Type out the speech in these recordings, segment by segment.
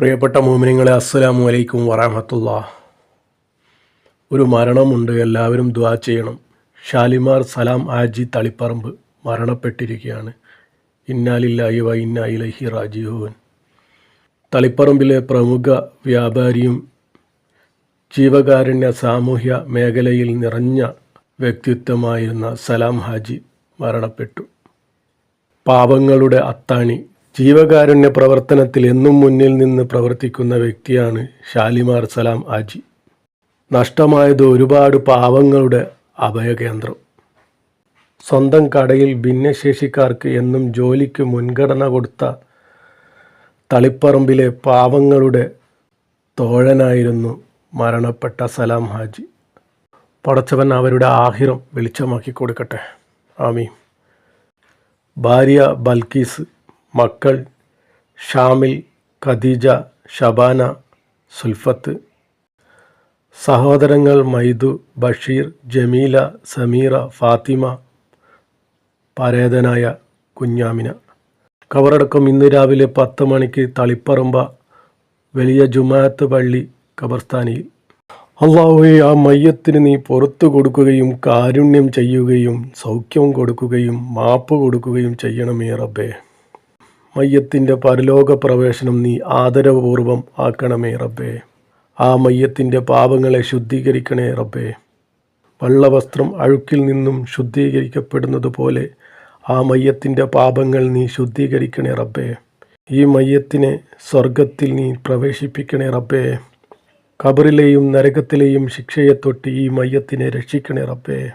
പ്രിയപ്പെട്ട മോമിനിങ്ങളെ അസ്സലാമു അലൈക്കും വറഹമത്തുള്ള. ഒരു മരണമുണ്ട് എല്ലാവരും ദ്വാ ചെയ്യണം. ഷാലിമാർ സലാം ആജി തളിപ്പറമ്പ് മരണപ്പെട്ടിരിക്കുകയാണ്. ഇന്നാലില്ലാഹി വ ഇന്നാ ഇലൈഹി റാജിഊൻ. തളിപ്പറമ്പിലെ പ്രമുഖ വ്യാപാരിയും ജീവകാരുണ്യ സാമൂഹ്യ മേഖലയിൽ നിറഞ്ഞ വ്യക്തിത്വമായിരുന്ന സലാം ഹാജി മരണപ്പെട്ടു. പാപങ്ങളുടെ അത്താണി ജീവകാരുണ്യ പ്രവർത്തനത്തിൽ എന്നും മുന്നിൽ നിന്ന് പ്രവർത്തിക്കുന്ന വ്യക്തിയാണ് ഷാലിമാർ സലാം ആജി. നഷ്ടമായത് ഒരുപാട് പാവങ്ങളുടെ അഭയകേന്ദ്രം. സ്വന്തം കടയിൽ ഭിന്നശേഷിക്കാർക്ക് എന്നും ജോലിക്ക് മുൻഗണന കൊടുത്ത തളിപ്പറമ്പിലെ പാവങ്ങളുടെ തോഴനായിരുന്നു മരണപ്പെട്ട സലാം ഹാജി. പടച്ചവൻ അവരുടെ ആഹിരം വെളിച്ചമാക്കി കൊടുക്കട്ടെ. ആമീൻ. ഭാര്യ ബൽക്കീസ് മക്കൾ ഷാമിൽ ഖദീജ ഷബാന സുൽഫത്ത്. സഹോദരങ്ങൾ മൈദു ബഷീർ ജമീല സമീറ ഫാത്തിമ പരേതനായ കുഞ്ഞാമിന. കബറടക്കം ഇന്ന് രാവിലെ പത്ത് മണിക്ക് തളിപ്പറമ്പ വലിയ ജുമാഅത്ത് പള്ളി കബർസ്ഥാനിയിൽ അള്ളാഹുവെ ആ മയ്യത്തിന് നീ പുറത്തു കൊടുക്കുകയും കാരുണ്യം ചെയ്യുകയും സൗഖ്യം കൊടുക്കുകയും മാപ്പ് കൊടുക്കുകയും ചെയ്യണമേ റബ്ബേ. മയ്യത്തിന്റെ പരലോക പ്രവേശനം നീ ആദരവപൂർവം ആക്കണമേ റബ്ബേ. ആ മയ്യത്തിന്റെ പാപങ്ങളെ ശുദ്ധീകരിക്കണേ റബ്ബേ. വെള്ളവസ്ത്രം അഴുക്കിൽ നിന്നും ശുദ്ധീകരിക്കപ്പെടുന്നത് പോലെ ആ മയ്യത്തിന്റെ പാപങ്ങൾ നീ ശുദ്ധീകരിക്കണേ റബ്ബേ. ഈ മയ്യത്തിനെ സ്വർഗത്തിൽ നീ പ്രവേശിപ്പിക്കണേ റബ്ബേ. കബറിലെയും നരകത്തിലെയും ശിക്ഷയെ തൊട്ട് ഈ മയ്യത്തിനെ രക്ഷിക്കണേ റബ്ബേ.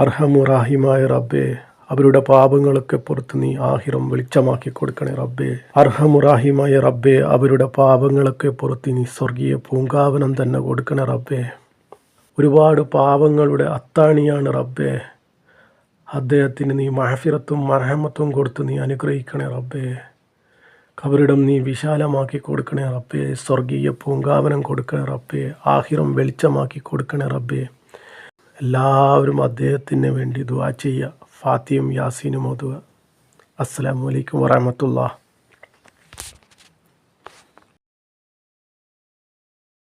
അർഹമുറാഹിമായ റബ്ബേ അവരുടെ പാപങ്ങളൊക്കെ പുറത്ത് നീ ആഹിറം വെളിച്ചമാക്കി കൊടുക്കണേ റബ്ബേ. അർഹമുറാഹിമായ റബ്ബേ അവരുടെ പാപങ്ങളൊക്കെ പുറത്ത് നീ സ്വർഗീയ പൂങ്കാവനം തന്നെ കൊടുക്കണേ റബ്ബേ. ഒരുപാട് പാപങ്ങളുടെ അത്താണിയാണ് റബ്ബേ. അദ്ദേഹത്തിന് നീ മഹഫിറത്തും മർഹമത്തും കൊടുത്ത് നീ അനുഗ്രഹിക്കണേ റബ്ബേ. കബറിടം നീ വിശാലമാക്കി കൊടുക്കണേ റബ്ബേ. സ്വർഗീയ പൂങ്കാവനം കൊടുക്കണേ റബ്ബേ. ആഹിറം വെളിച്ചമാക്കി കൊടുക്കണേ റബ്ബേ. എല്ലാവരും അദ്ദേഹത്തിന് വേണ്ടി ദുവാ ചെയ്യുക. ഫാത്തിയും യാസീനും ഓതുക. അസ്സാം അലൈക്കും വറഹമത്തുള്ള